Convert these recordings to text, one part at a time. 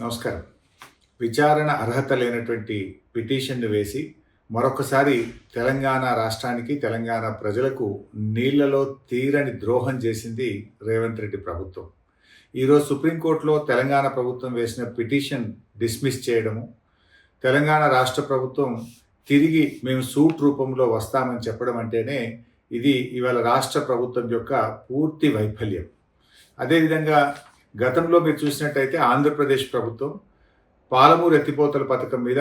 నమస్కారం. విచారణ అర్హత లేనటువంటి పిటిషన్ను వేసి మరొకసారి తెలంగాణ రాష్ట్రానికి తెలంగాణ ప్రజలకు నీళ్ళలో తీరని ద్రోహం చేసింది రేవంత్ రెడ్డి ప్రభుత్వం. ఈరోజు సుప్రీంకోర్టులో తెలంగాణ ప్రభుత్వం వేసిన పిటిషన్ డిస్మిస్ చేయడము తెలంగాణ రాష్ట్ర ప్రభుత్వం తిరిగి మేము సూట్ రూపంలో వస్తామని చెప్పడం అంటేనే ఇది ఇవాళ రాష్ట్ర ప్రభుత్వం యొక్క పూర్తి వైఫల్యం. అదేవిధంగా గతంలో మీరు చూసినట్టయితే ఆంధ్రప్రదేశ్ ప్రభుత్వం పాలమూరు ఎత్తిపోతల పథకం మీద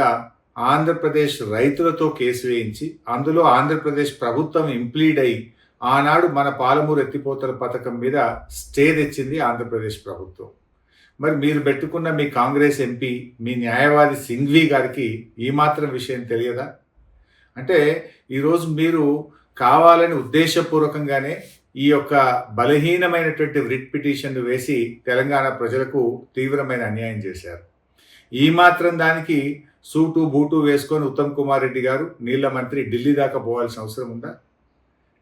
ఆంధ్రప్రదేశ్ రైతులతో కేసు వేయించి అందులో ఆంధ్రప్రదేశ్ ప్రభుత్వం ఇంప్లీడ్ అయి ఆనాడు మన పాలమూరు ఎత్తిపోతల పథకం మీద స్టే తెచ్చింది ఆంధ్రప్రదేశ్ ప్రభుత్వం. మరి మీరు పెట్టుకున్న మీ కాంగ్రెస్ ఎంపీ మీ న్యాయవాది సింఘ్వి గారికి ఈ మాత్రం విషయం తెలియదా? అంటే ఈరోజు మీరు కావాలని ఉద్దేశపూర్వకంగానే ఈ యొక్క బలహీనమైనటువంటి రిట్ పిటిషన్లు వేసి తెలంగాణ ప్రజలకు తీవ్రమైన అన్యాయం చేశారు. ఈ మాత్రం దానికి సూటు బూటు వేసుకొని ఉత్తమ్ కుమార్ రెడ్డి గారు నీళ్ళ మంత్రి ఢిల్లీ దాకా పోవాల్సిన అవసరం ఉందా?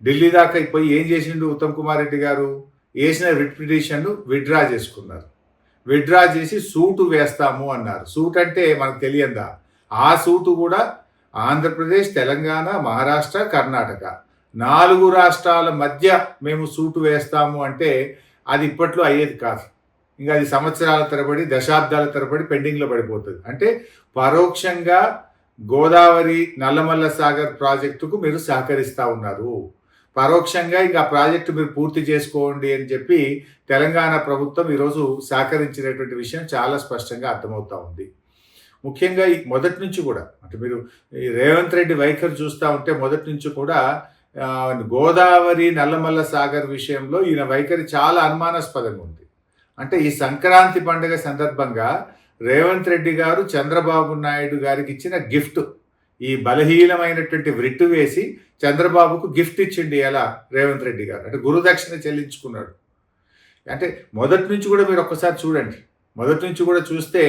ఢిల్లీ దాకా పోయి ఏం చేసిండు ఉత్తమ్ కుమార్ రెడ్డి గారు? వేసిన రిట్ పిటిషన్ను విత్డ్రా చేసుకున్నారు. విత్డ్రా చేసి సూటు వేస్తాము అన్నారు. సూట్ అంటే మనకు తెలియందా? ఆ సూటు కూడా ఆంధ్రప్రదేశ్ తెలంగాణ మహారాష్ట్ర కర్ణాటక. నాలుగు రాష్ట్రాల మధ్య మేము సూటు వేస్తాము అంటే అది ఇప్పట్లో అయ్యేది కాదు. ఇంకా అది సంవత్సరాల తరబడి దశాబ్దాల తరబడి పెండింగ్లో పడిపోతుంది. అంటే పరోక్షంగా గోదావరి నల్లమల్ల సాగర్ ప్రాజెక్టుకు మీరు సహకరిస్తూ ఉన్నారు. పరోక్షంగా ఇంకా ప్రాజెక్టు మీరు పూర్తి చేసుకోండి అని చెప్పి తెలంగాణ ప్రభుత్వం ఈరోజు సహకరించినటువంటి విషయం చాలా స్పష్టంగా అర్థమవుతా ఉంది. ముఖ్యంగా ఈ మొదటి నుంచి కూడా అంటే మీరు రేవంత్ రెడ్డి వైఖరి చూస్తూ ఉంటే మొదటి నుంచి కూడా గోదావరి నల్లమల్ల సాగర్ విషయంలో ఈయన వైఖరి చాలా అనుమానాస్పదంగా ఉంది అంటే ఈ సంక్రాంతి పండుగ సందర్భంగా రేవంత్ రెడ్డి గారు చంద్రబాబు నాయుడు గారికి ఇచ్చిన గిఫ్ట్ ఈ బలహీనమైనటువంటి వృట్టు వేసి చంద్రబాబుకు గిఫ్ట్ ఇచ్చిండి ఎలా రేవంత్ రెడ్డి గారు? అంటే గురుదక్షిణ చెల్లించుకున్నాడు. అంటే మొదటి నుంచి కూడా మీరు ఒక్కసారి చూడండి. మొదటి నుంచి కూడా చూస్తే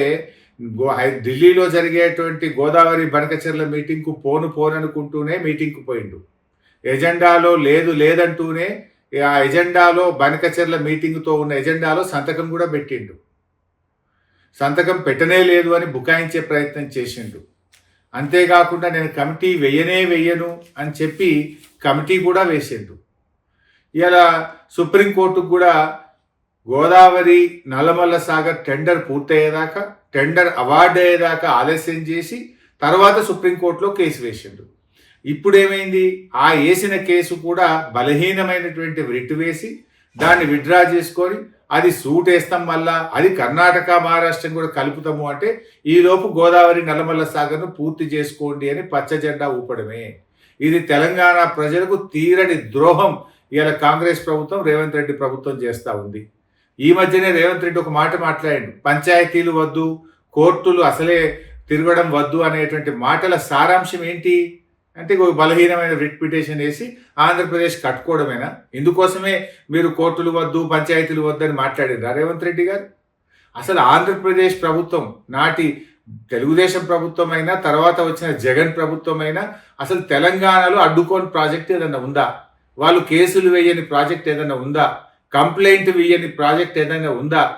గో ఢిల్లీలో జరిగేటువంటి గోదావరి బనకచెర్ల మీటింగ్కు పోను పోననుకుంటూనే మీటింగ్కు పోయిండు. ఎజెండాలో లేదు లేదంటూనే ఆ ఎజెండాలో బనకచెర్ల మీటింగ్తో ఉన్న ఎజెండాలో సంతకం కూడా పెట్టిండు. సంతకం పెట్టనే లేదు అని బుకాయించే ప్రయత్నం చేసిండు. అంతేకాకుండా నేను కమిటీ వెయ్యనే వెయ్యను అని చెప్పి కమిటీ కూడా వేసిండు. ఇలా సుప్రీంకోర్టుకు కూడా గోదావరి నల్లమల్ల సాగర్ టెండర్ పూర్తయ్యేదాకా టెండర్ అవార్డు అయ్యేదాకా ఆలస్యం చేసి తర్వాత సుప్రీంకోర్టులో కేసు వేసిండు. ఇప్పుడు ఏమైంది ఆ వేసిన కేసు కూడా బలహీనమైనటువంటి రిట్ వేసి దాన్ని విత్డ్రా చేసుకొని అది సూట్ వేస్తాం మళ్ళా అది కర్ణాటక మహారాష్ట్రం కూడా కలుపుతాము అంటే ఈలోపు గోదావరి నల్లమల్ల సాగర్ను పూర్తి చేసుకోండి అని పచ్చ జెండా ఊపడమే. ఇది తెలంగాణ ప్రజలకు తీరని ద్రోహం. ఇలా కాంగ్రెస్ ప్రభుత్వం రేవంత్ రెడ్డి ప్రభుత్వం చేస్తూ ఉంది. ఈ మధ్యనే రేవంత్ రెడ్డి ఒక మాట మాట్లాడండి. పంచాయతీలు వద్దు కోర్టులు అసలే తిరగడం వద్దు అనేటువంటి మాటల సారాంశం ఏంటి? అంటే బలహీనమైన రిట్ వేసి ఆంధ్రప్రదేశ్ కట్టుకోవడమేనా? ఇందుకోసమే మీరు కోర్టులు వద్దు పంచాయతీలు వద్దు అని రేవంత్ రెడ్డి గారు? అసలు ఆంధ్రప్రదేశ్ ప్రభుత్వం నాటి తెలుగుదేశం ప్రభుత్వం అయినా తర్వాత వచ్చిన జగన్ ప్రభుత్వం అయినా అసలు తెలంగాణలో అడ్డుకోని ప్రాజెక్ట్ ఏదైనా ఉందా? వాళ్ళు కేసులు వేయని ప్రాజెక్ట్ ఏదైనా ఉందా? కంప్లైంట్ వేయని ప్రాజెక్ట్ ఏదైనా ఉందా?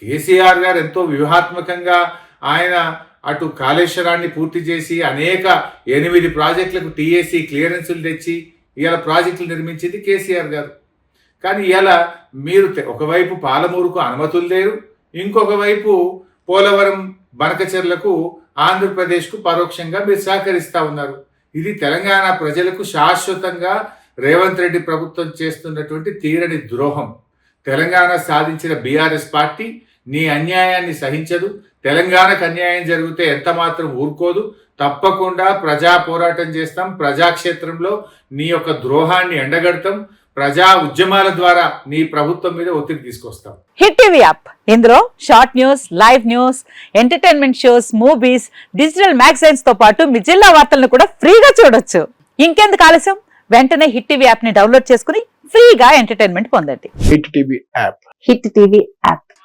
కేసీఆర్ గారు ఎంతో వ్యూహాత్మకంగా ఆయన అటు కాళేశ్వరాన్ని పూర్తి చేసి అనేక ఎనిమిది ప్రాజెక్టులకు టీఏసీ క్లియరెన్సులు తెచ్చి ఇవాళ ప్రాజెక్టులు నిర్మించింది కేసీఆర్ గారు. కానీ ఇలా మీరు ఒకవైపు పాలమూరుకు అనుమతులు లేరు ఇంకొక వైపు పోలవరం బనకచెర్లకు ఆంధ్రప్రదేశ్కు పరోక్షంగా మీరు సహకరిస్తూ ఉన్నారు. ఇది తెలంగాణ ప్రజలకు శాశ్వతంగా రేవంత్ రెడ్డి ప్రభుత్వం చేస్తున్నటువంటి తీరని ద్రోహం. తెలంగాణ సాధించిన బీఆర్ఎస్ పార్టీ నీ అన్యాయాన్ని సహించదు. తెలంగాణకు అన్యాయం జరిగితే ఎంత మాత్రం ఊరుకోదు. తప్పకుండా ప్రజా పోరాటం చేస్తాం. ప్రజాక్షేత్రంలో నీ యొక్క ద్రోహాన్ని ఎండగడతాం. ప్రజా ఉద్యమాల ద్వారా నీ ప్రభుత్వం మీద ఒత్తిడి తీసుకొస్తాం. Hit TV app. ఇందులో short news live news entertainment shows movies digital మ్యాగజైన్స్తో పాటు మీ జిల్లా వార్తలను కూడా ఫ్రీగా చూడొచ్చు. ఇంకెందుకు ఆలస్యం? వెంటనే హిట్ టీవీ యాప్ని డౌన్లోడ్ చేసుకుని ఫ్రీగా ఎంటర్టైన్మెంట్ పొందండి. Hit TV app. Hit TV app.